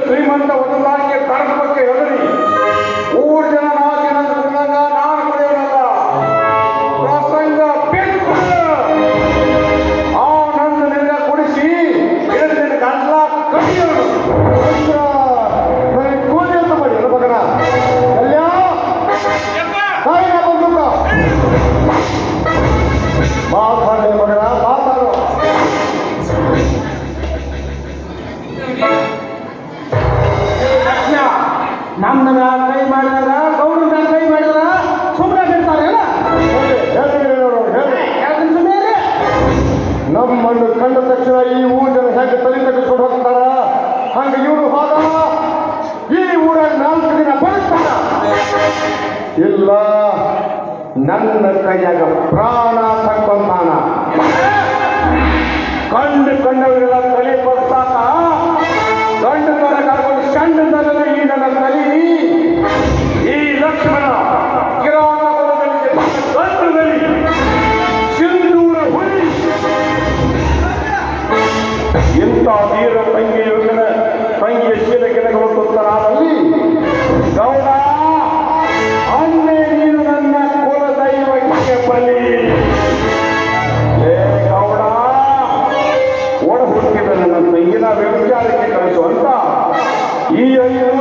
ಶ್ರೀಮಂತ ಹೊಸದಾಗಿ ಪ್ರಾರಂಭಕ್ಕೆ ಹೆದರಿ ಮೂರು ಜನ ನಾಲ್ಕು ಜನ ನಾನು ಕುಡಿಯೋನಲ್ಲ ಪ್ರಸಂಗ ಬಿಟ್ಟು ಆ ಕುಡಿಸಿ ಎರಡು ಗಂಟ್ಲ ಕಡಿಯೋರು ಕೂಲಿ ಅಂತ ಮಾಡಿ ಮಗನ? ಬಂದುಕ ಮಗನ. ನಮ್ಮನ್ನ ಕೈ ಮಾಡಿದಾಗ ಗೌರವ ಕೈ ಮಾಡಿದ ಸುಮ್ಮನೆ ಬಿಡ್ತಾರೆ ನಮ್ಮನ್ನು ಕಂಡ ತಕ್ಷಣ ಈ ಊರಿನ ಹೇಗೆ ತಲೆ ತಗ್ಗಿಸ್ಕೊಂಡು ಹೋಗ್ತಾರ? ಹಂಗೆ ಇವರು ಹೋದ ಈ ಊರ ನಾಲ್ಕು ದಿನ ಬರುತ್ತಾರ ಇಲ್ಲ ನನ್ನ ಕೈಯಾಗ ಪ್ರಾಣ ತಕ್ಕೊಂತಾನ ಕಂಡು ಕಂಡವರೆಲ್ಲ ಈ